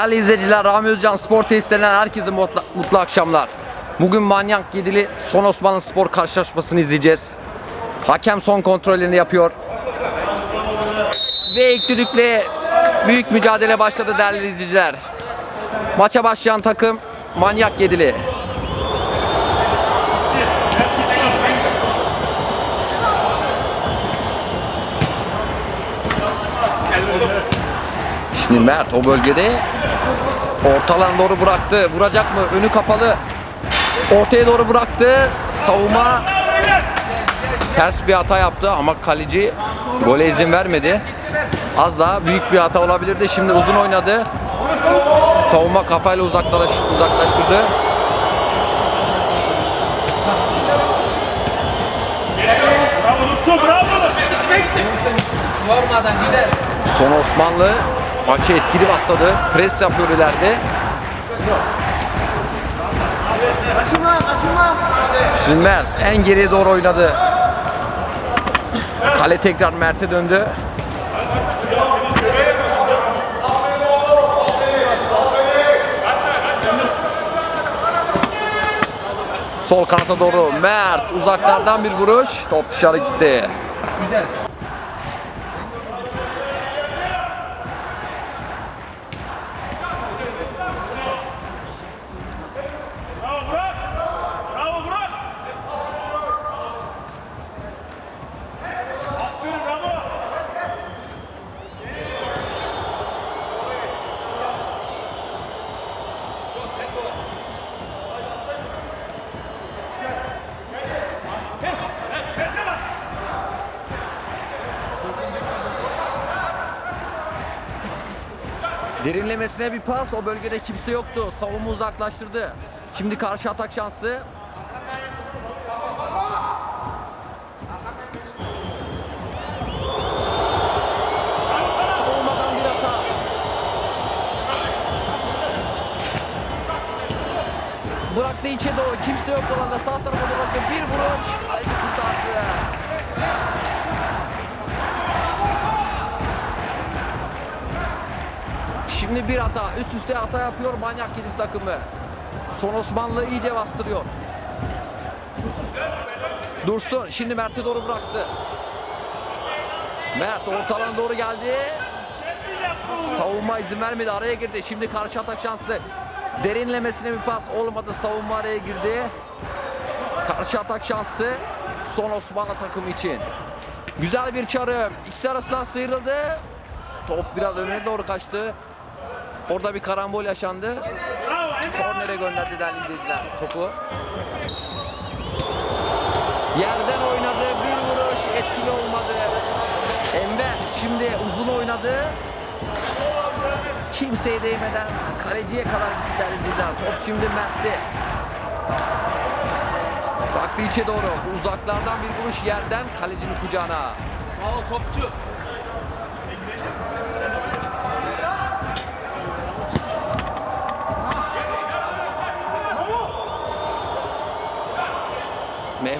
Değerli izleyiciler, Rami Özcan Spor Tesislerinden herkese mutlu, mutlu akşamlar. Bugün Manyak Yedili Son Osmanlı Spor karşılaşmasını izleyeceğiz. Hakem son kontrollerini yapıyor. Ve ilk düdükle büyük mücadele başladı değerli izleyiciler. Maça başlayan takım Manyak Yedili. Şimdi Mert o bölgede ortalan doğru bıraktı. Vuracak mı? Önü kapalı. Ortaya doğru bıraktı. Savunma ters bir hata yaptı ama kaleci gole izin vermedi. Az daha büyük bir hata olabilirdi. Şimdi uzun oynadı. Savunma kafayla uzaklaş, uzaklaştırdı. Bravo Russo bravo. Son Osmanlı maçı etkili başladı. Pres yapıyor ileride. Açılma, açılma. Şimdi Mert en geriye doğru oynadı. Kale tekrar Mert'e döndü. Sol kanata doğru Mert uzaklardan bir vuruş. Top dışarı gitti. Bravo Burak. Bravo Burak. Aferin bravo. Derinlemesine bir pas. O bölgede kimse yoktu. Savunma uzaklaştırdı. Şimdi karşı atak şansı. Savunmadan bir. Bıraktı içe doğru. Kimse yok olanda sağ tarafa doğru. Bir vuruş. Şimdi bir hata. Üst üste hata yapıyor manyak yedili takımı. Son Osmanlı iyice bastırıyor. Dursun. Şimdi Mert'e doğru bıraktı. Mert ortadan doğru geldi. Savunma izin vermedi. Araya girdi. Şimdi karşı atak şansı. Derinlemesine bir pas olmadı. Savunma araya girdi. Karşı atak şansı. Son Osmanlı takımı için. Güzel bir çarım. İkisi arasından sıyrıldı. Top biraz önüne doğru kaçtı. Orada bir karambol yaşandı. Kornere gönderdi değerli izleyiciler topu. Yerden oynadı. Bir vuruş etkili olmadı. Enver şimdi uzun oynadı. Kimseye değmeden kaleciye kadar gitti değerli izleyiciler. Top şimdi Mert'te. Baktı içe doğru. Uzaklardan bir vuruş yerden kalecinin kucağına. Bravo topçu.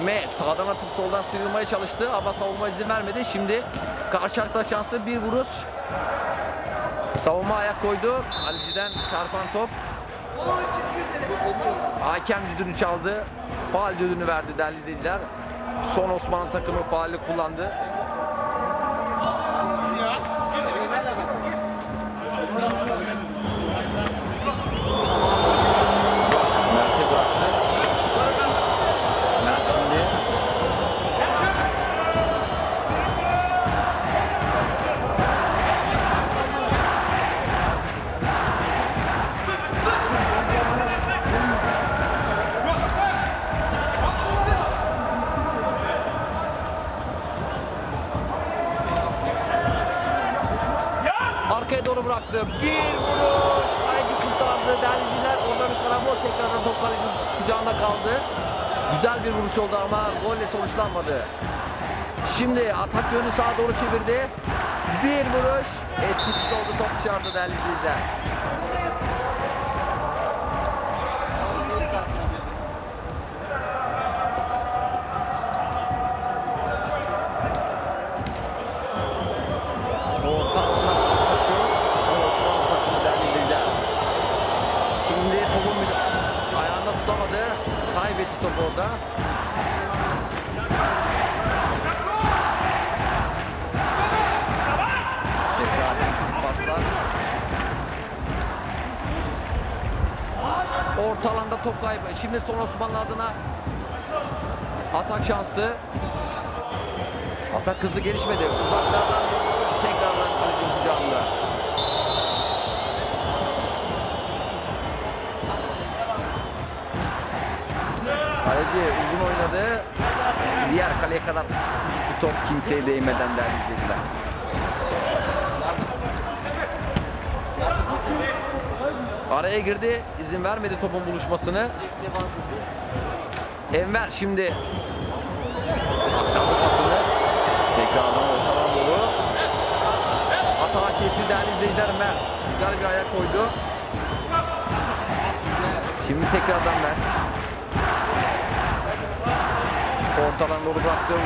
Mehmet sağdan atıp soldan sıyrılmaya çalıştı ama savunma izin vermedi. Şimdi karşı atak şansı bir vuruş. Savunma ayak koydu. Kaleciden çarpan top. Hakem düdüğünü çaldı. Faal düdüğünü verdi değerli izleyiciler. Son Osmanlı takımı faali kullandı. Şimdi atak yönü sağa doğru çevirdi. Bir vuruş. Etkisiz oldu top dışarıda değerli izleyiciler. Şimdi son Osmanlı adına atak şansı. Atak hızlı gelişmedi. Uzaklardan tekrardan kalecinin kucağında. Kaleci uzun oynadı. Diğer kaleye kadar gitti top kimseye değmeden değerli izleyiciler. Araya girdi, izin vermedi topun buluşmasını. Enver şimdi pasını. Tekrardan ortadan dolu. Atağa kesti değerli izleyiciler Mert. Güzel bir ayak koydu. Şimdi tekrardan Mert. Ortadan doğru bıraktım.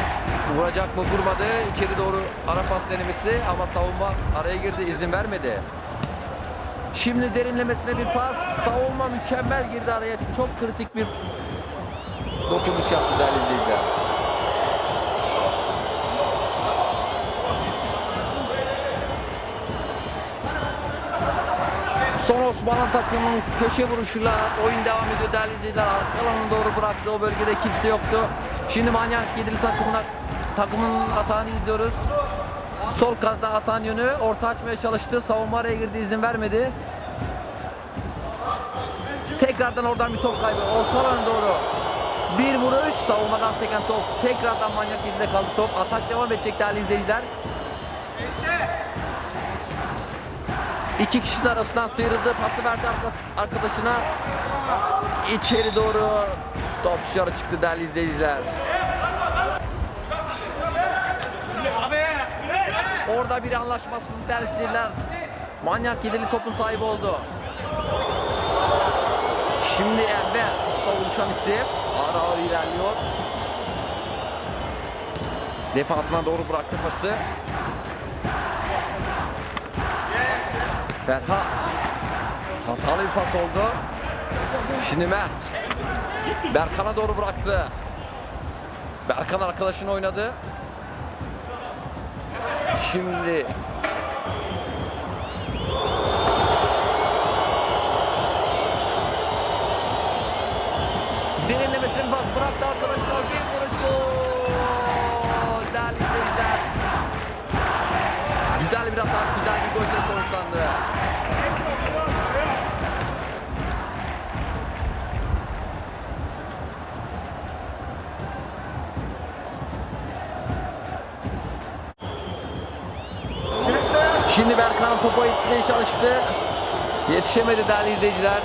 Vuracak mı vurmadı. İçeri doğru ara pas denemesi ama savunma araya girdi izin vermedi. Şimdi derinlemesine bir pas. Savunma mükemmel girdi araya. Çok kritik bir dokunuş yaptı değerli izleyiciler. Son Osmanlı takımının köşe vuruşuyla oyun devam ediyor değerli izleyiciler. Arka alanı doğru bıraktı. O bölgede kimse yoktu. Şimdi Manyak Yedili takımına, takımının atağını izliyoruz. Sol kanatta atan yönü orta açmaya çalıştı. Savunma araya girdi izin vermedi. Tekrardan oradan bir top kaybı. Orta alana doğru. Bir vuruş. Savunmadan seken top. Tekrardan manyak yerinde kaldı top. Atak devam edecek değerli izleyiciler. İki kişinin arasından sıyrıldı. Pası verdi arkadaşına. İçeri doğru top dışarı çıktı değerli izleyiciler. Orada bir anlaşmasızlık değerli izleyiciler. Manyak yedili topun sahibi oldu. Şimdi Enver topla buluşan isim. Ağır ağır ilerliyor. Defansına doğru bıraktı pası. Ferhat. Hatalı bir pas oldu. Şimdi Mert. Berkan'a doğru bıraktı. Berkan arkadaşını oynadı. Şimdi Derinlemesine Şimdi Berkan topa yetişmeye çalıştı. Yetişemedi değerli izleyiciler.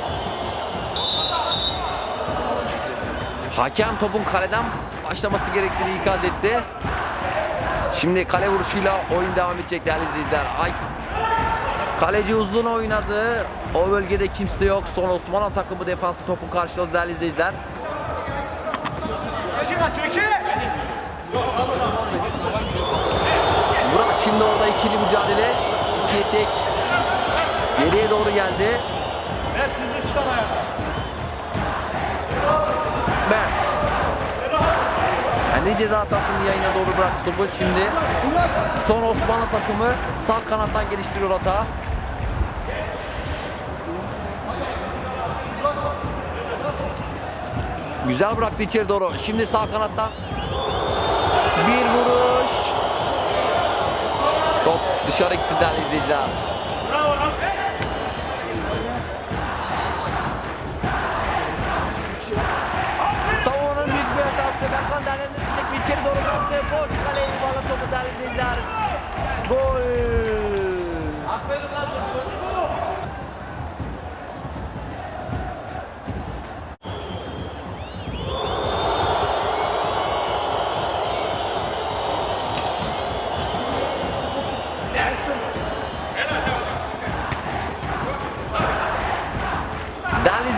Hakem topun kaleden başlaması gerektiğini ikaz etti. Şimdi kale vuruşuyla oyun devam edecek değerli izleyiciler. Ay. Kaleci uzun oynadı. O bölgede kimse yok. Son Osmanlı takımı defansı topu karşıladı değerli izleyiciler. Burak şimdi orada ikili mücadele. İkiye tek. Geriye doğru geldi. Mert hızlı çıkar ayağa. Mert. Kendi ceza sahasının yayına doğru bıraktı topu. Şimdi son Osmanlı takımı sağ kanattan geliştiriyor hata. Güzel bıraktı içeri doğru. Şimdi sağ kanattan bir vuruş. Dışarı gitti değerli izleyiciler.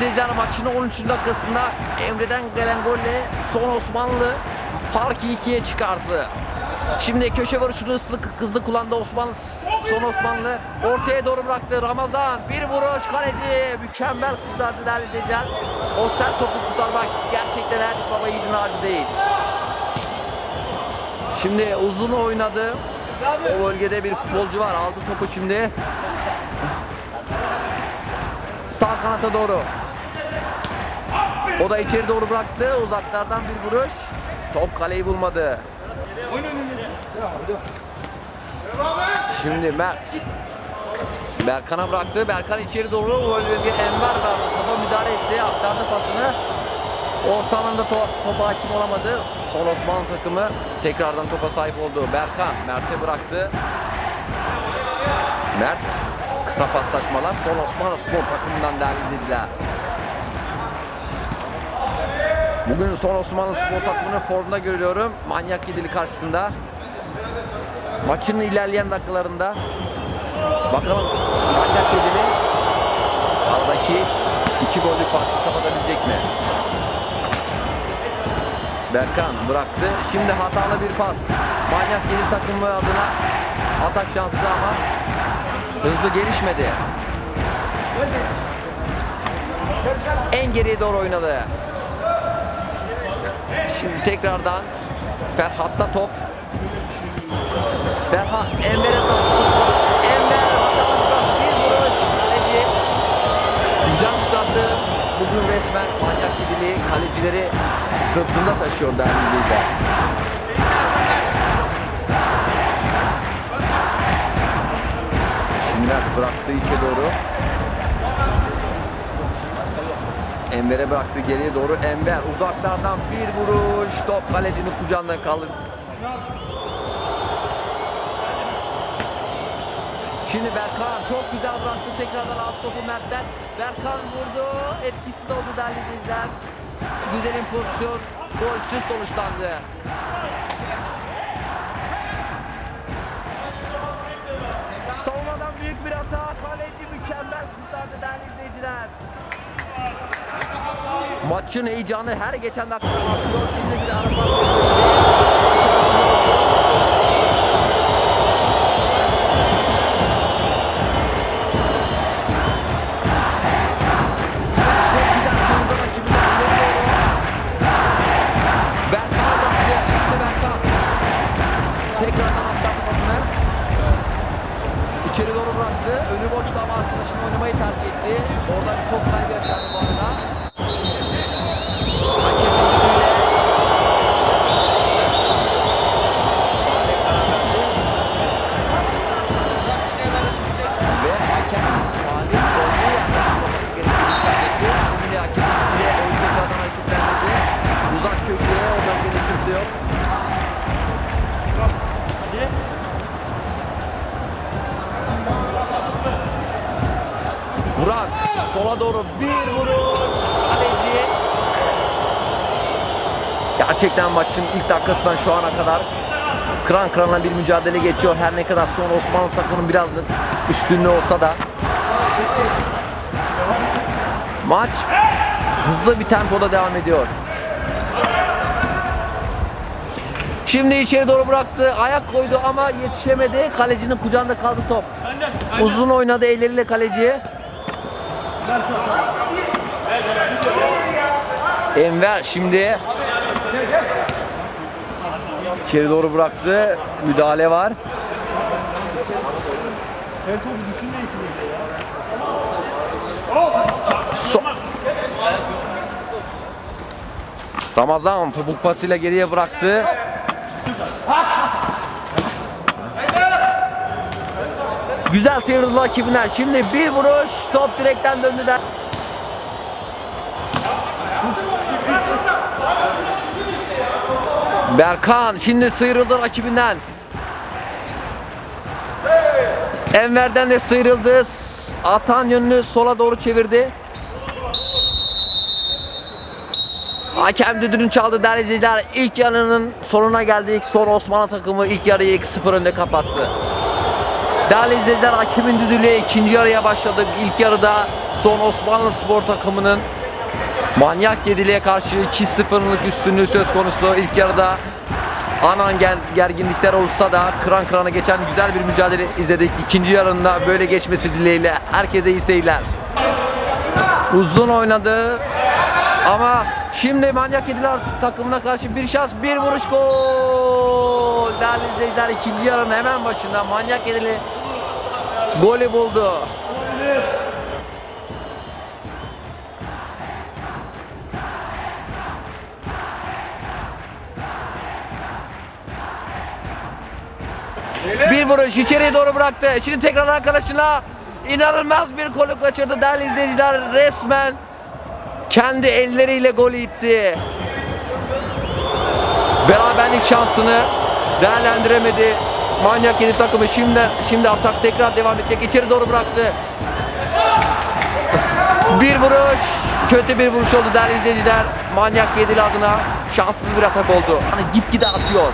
İzleyiciler maçın 13. dakikasında Emre'den gelen golle son Osmanlı farkı ikiye çıkarttı. Şimdi köşe vuruşunu hızlı hızlı kullandı Osmanlı. Son Osmanlı ortaya doğru bıraktı. Ramazan bir vuruş kaleci mükemmel kurtardı değerli izleyiciler. O sert topu kurtarmak gerçek Mert'teler baba yiğidin harcı değil. Şimdi uzun oynadı. O bölgede bir futbolcu var. Aldı topu şimdi. Sağ kanata doğru. O da içeri doğru bıraktı. Uzaklardan bir vuruş. Top kaleyi bulmadı. Şimdi Mert. Berkan'a bıraktı. Berkan içeri doğru bölgeye Enver verdi. Topa müdahale etti. Aktardı pasını. Orta alanda to topa hakim olamadı. Son Osmanlı takımı tekrardan topa sahip oldu. Berkan Mert'e bıraktı. Mert kısa paslaşmalar. Son Osmanlı spor takımından değerli izleyiciler. Bugün son Osmanlı spor takımını formda görüyorum. Manyak yedili karşısında. Maçın ilerleyen dakikalarında bakalım manyak yedili aradaki iki gollük farkı kapatabilecek mi? Berkan bıraktı. Şimdi hatalı bir pas. Manyak yedi takımı adına atak şansı ama hızlı gelişmedi. En geriye doğru oynadı. Şimdi tekrardan Ferhat'la top. Ferhat Enver'e bıraktı. Enver bir vuruş. Kaleci güzel kurtardı. Bugün resmen manyak yedili kalecileri sırtında taşıyor değerli izleyiciler. Şimdi Mert bıraktığı içe doğru. Enver'e bıraktı geriye doğru. Enver uzaklardan bir vuruş. Top kalecinin kucağında kalır. Şimdi Berkan çok güzel bıraktı. Tekrardan alt topu Mert'ten. Berkan vurdu. Etkisiz oldu değerli izleyiciler. Güzelin pozisyon golsüz sonuçlandı. Savunmadan büyük bir hata. Kaleci mükemmel kurtardı değerli izleyiciler. Maçın heyecanı her geçen dakika artıyor. Şimdi bir ara Burak sola doğru bir vuruş. Kaleci. Gerçekten maçın ilk dakikasından şu ana kadar kıran kırana bir mücadele geçiyor. Her ne kadar son Osmanlı takımının biraz üstünlüğü olsa da maç hızlı bir tempoda devam ediyor. Şimdi içeri doğru bıraktı. Ayak koydu ama yetişemedi. Kalecinin kucağında kaldı top. Uzun oynadı elleriyle kaleci. Enver şimdi içeri doğru bıraktı. Müdahale var. So- Ramazan topuk pasıyla geriye bıraktı. Güzel sıyrıldı rakibinden. Şimdi bir vuruş top direkten döndü de. Berkan şimdi sıyrıldı rakibinden. Enver'den de sıyrıldı. Atan yönünü sola doğru çevirdi. Hakem düdüğünü çaldı değerli izleyiciler. İlk yarının sonuna geldik. Son Osmanlı takımı ilk yarıyı 2-0 önde kapattı. Değerli izleyiciler hakemin düdüğüyle ikinci yarıya başladık. İlk yarıda son Osmanlı spor takımının manyak yediliğe karşı 2-0'lık üstünlüğü söz konusu. İlk yarıda anan ger- gerginlikler olsa da kıran kırana geçen güzel bir mücadele izledik. İkinci yarında böyle geçmesi dileğiyle herkese iyi seyirler. Uzun oynadı ama Şimdi manyak yediler takımına karşı bir şans, bir vuruş gol. Değerli izleyiciler ikinci yarının hemen başında manyak yedili golü buldu. Bir vuruş içeriye doğru bıraktı. Şimdi tekrar arkadaşına inanılmaz bir golü kaçırdı değerli izleyiciler. Resmen kendi elleriyle golü itti. Beraberlik şansını değerlendiremedi. Manyak yedi takımı şimdi şimdi atak tekrar devam edecek. İçeri doğru bıraktı. Bir vuruş. Kötü bir vuruş oldu değerli izleyiciler. Manyak yedili adına şanssız bir atak oldu. Hani gitgide atıyor.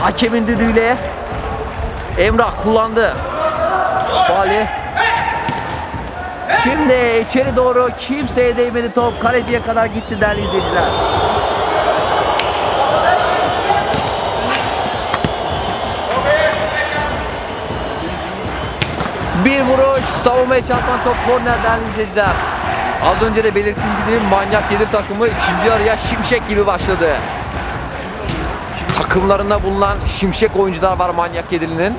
Hakemin düdüğüyle Emrah kullandı. Fali. Şimdi içeri doğru kimseye değmedi top. Kaleciye kadar gitti değerli izleyiciler. Bir vuruş savunmaya çarpan top korner değerli izleyiciler. Az önce de belirttiğim gibi manyak gelir takımı ikinci yarıya şimşek gibi başladı. Takımlarında bulunan şimşek oyuncular var manyak yedilinin.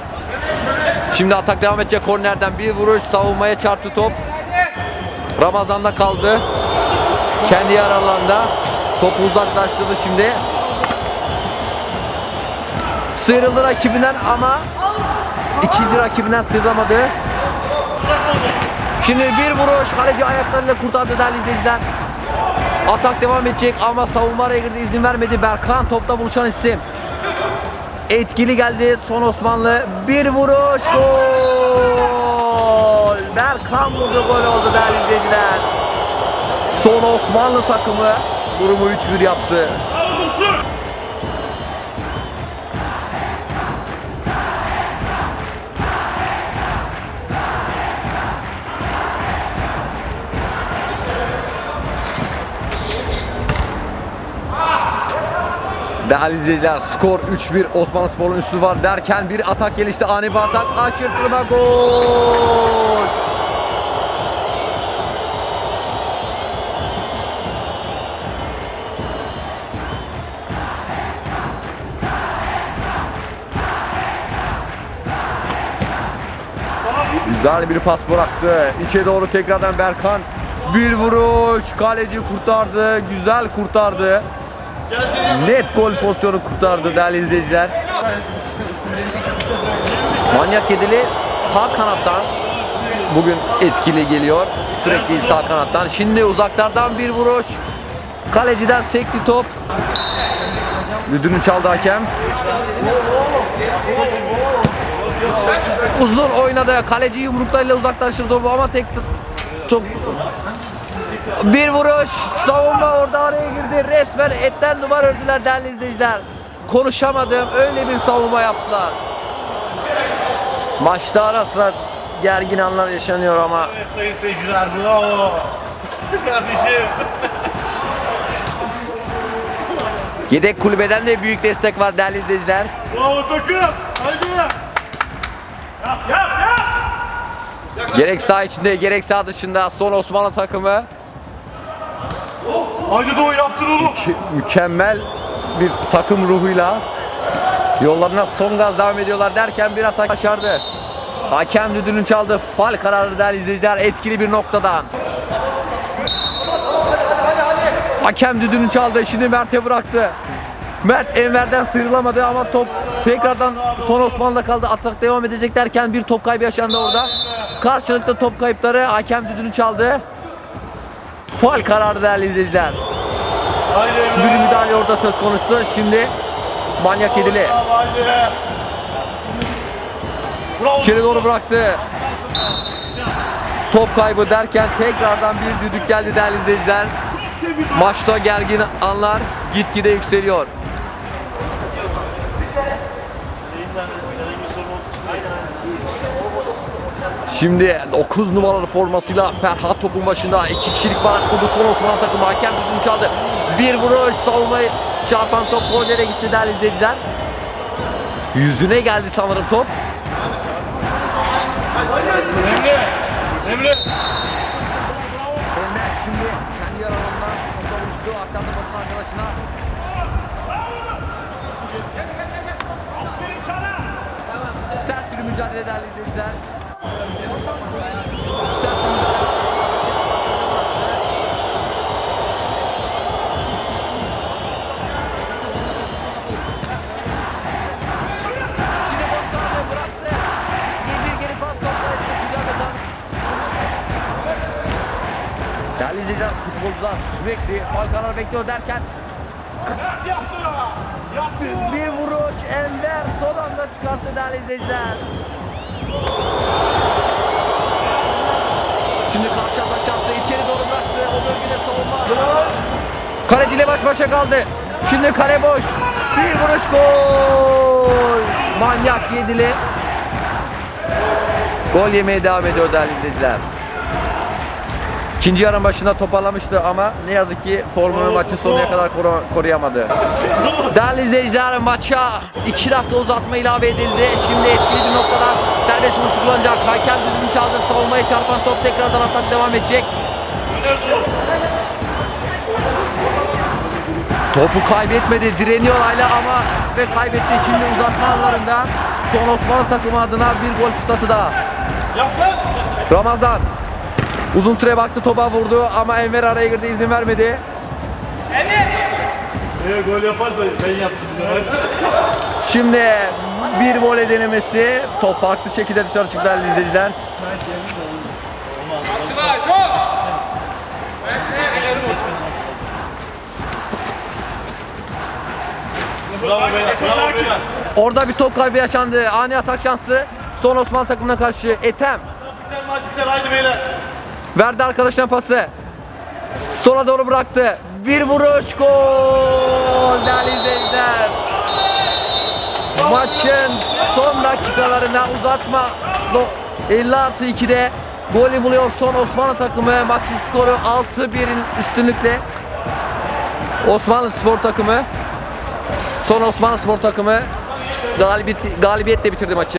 Şimdi atak devam edecek kornerden bir vuruş savunmaya çarptı top. Ramazan'da kaldı. Kendi yarı alanında. Topu uzaklaştırdı şimdi. Sıyrıldı rakibinden ama ikinci rakibinden sıyrılamadı. Şimdi bir vuruş kaleci ayaklarıyla kurtardı değerli izleyiciler. Atak devam edecek ama savunma araya girdi izin vermedi. Berkan topla buluşan isim. Etkili geldi son Osmanlı. Bir vuruş gol. Berkan vurdu gol oldu değerli izleyiciler. Son Osmanlı takımı durumu 3-1 yaptı. Değerli izleyiciler skor 3-1 Osmanlı Spor'un üstü var derken bir atak gelişti ani bir atak aşırtma gol. Güzel bir pas bıraktı. İçe doğru tekrardan Berkan. Bir vuruş. Kaleci kurtardı. Güzel kurtardı. Net gol pozisyonu kurtardı değerli izleyiciler. Manyak Yedili sağ kanattan bugün etkili geliyor. Sürekli sağ kanattan. Şimdi uzaklardan bir vuruş. Kaleciden sekti top. Düdüğünü çaldı hakem. Uzun oynadı. Kaleci yumruklarıyla uzaklaştırdı topu ama tek top bir vuruş. Savunma orada araya girdi. Resmen etten duvar ördüler değerli izleyiciler. Konuşamadım. Öyle bir savunma yaptılar. Maçta ara sıra gergin anlar yaşanıyor ama Evet sayın seyirciler bravo. Kardeşim. yedek kulübeden de büyük destek var değerli izleyiciler. Bravo takım. Haydi. Gerek sağ içinde gerek sağ dışında son Osmanlı takımı Haydi Doğu yaptır oğlum. mükemmel bir takım ruhuyla yollarına son gaz devam ediyorlar derken bir atak başardı. Hakem düdüğünü çaldı. Fal kararı değerli izleyiciler etkili bir noktadan. Hakem düdüğünü çaldı. Şimdi Mert'e bıraktı. Mert Enver'den sıyrılamadı ama top tekrardan son Osmanlı'da kaldı. Atak devam edecek derken bir top kaybı yaşandı orada. Karşılıklı top kayıpları hakem düdüğünü çaldı. Fal kararı değerli izleyiciler. Bir müdahale orada söz konusu. Şimdi manyak. Bravo. İçeri doğru bıraktı. Top kaybı derken tekrardan bir düdük geldi değerli izleyiciler. Maçta gergin anlar gitgide yükseliyor. Şimdi 9 numaralı formasıyla Ferhat topun başında 2 kişilik baraj kurdu. Son Osmanlı takımı hakem tutun çaldı. Bir vuruş savunmayı çarpan top kornere gitti değerli izleyiciler. Yüzüne geldi sanırım top. Emre! Emre! Şimdi kendi yaralığında topa vuruştu. Arkadaşına. Sert bir mücadele değerli izleyiciler. Futbolcular sürekli faul kararı bekliyor derken Mert yaptı ya. Yaptı. bir vuruş Enver son anda çıkarttı değerli izleyiciler. Şimdi karşı atak şansı içeri doğru bıraktı. O bölgede savunma. Kaleciyle baş başa kaldı. Şimdi kale boş. Bir vuruş gol. Manyak yedili. Gol yemeye devam ediyor değerli izleyiciler. İkinci yarın başında toparlamıştı ama ne yazık ki formunu maçın sonuna kadar koru- koruyamadı. Değerli izleyiciler maça 2 dakika uzatma ilave edildi. Şimdi etkili bir noktadan serbest vuruş kullanacak. Hakem düdüğünü çaldı. Savunmaya çarpan top tekrardan atak devam edecek. Topu kaybetmedi. Direniyor hala ama ve kaybetti. Şimdi uzatma anlarında son Osmanlı takımı adına bir gol fırsatı daha. Ramazan uzun süre baktı topa vurdu ama Enver araya girdi izin vermedi. Eğer gol yaparsa ben yaptım. Şimdi bir voley denemesi. Top farklı şekilde dışarı çıktı değerli izleyiciler. Orada bir top kaybı yaşandı. Ani atak şansı. Son Osmanlı takımına karşı Etem Biter maç biter haydi beyler. Verdi arkadaşına pası. Sola doğru bıraktı. Bir vuruş gol değerli izleyiciler. Maçın son dakikalarına uzatma no- 50 artı 2'de golü buluyor son Osmanlı takımı. Maçın skoru 6-1'in üstünlükle. Osmanlı spor takımı son Osmanlı spor takımı galibiyet, galibiyetle bitirdi maçı.